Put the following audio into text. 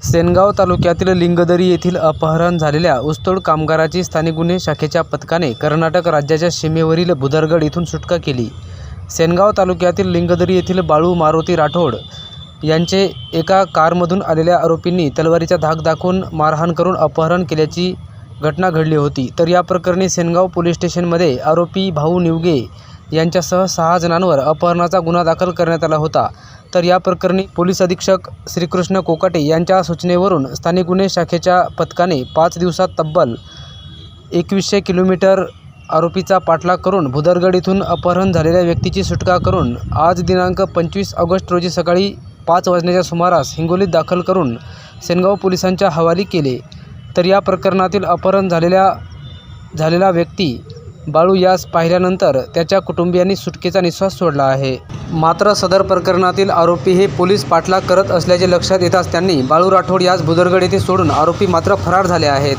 सेनगाव तालुक्यातील लिंगदरी येथील अपहरण झालेल्या ऊसतोड कामगाराची स्थानिक गुन्हे शाखेच्या पथकाने कर्नाटक राज्याच्या सीमेवरील भुदरगड येथून सुटका केली. सेनगाव तालुक्यातील लिंगदरी येथील बाळू मारुती राठोड यांचे एका कारमधून आलेल्या आरोपींनी तलवारीचा धाक दाखवून मारहाण करून अपहरण केल्याची घटना घडली होती. तर या प्रकरणी सेनगाव पोलीस स्टेशनमध्ये आरोपी भाऊ निवगे यांच्यासह सहा जणांवर अपहरणाचा गुन्हा दाखल करण्यात आला होता. तर या प्रकरणी पोलीस अधीक्षक श्रीकृष्ण कोकाटे यांच्या सूचनेवरून स्थानिक गुन्हे शाखेच्या पथकाने पाच दिवसात तब्बल एकवीसशे किलोमीटर आरोपीचा पाठलाग करून भुदरगड इथून अपहरण झालेल्या व्यक्तीची सुटका करून आज दिनांक पंचवीस ऑगस्ट रोजी सकाळी पाच वाजण्याच्या सुमारास हिंगोलीत दाखल करून सेनगाव पोलिसांच्या हवाली केले. तर या प्रकरणातील अपहरण झालेल्या झालेला व्यक्ती बाळू यास पाहिल्यानंतर त्याच्या कुटुंबियांनी सुटकेचा निश्वास सोडला आहे. मात्र सदर प्रकरणातील आरोपी हे पोलीस पाठलाग करत असल्याचे लक्षात येताच त्यांनी बाळू राठोड यास भुदरगड येथे सोडून आरोपी मात्र फरार झाले आहेत.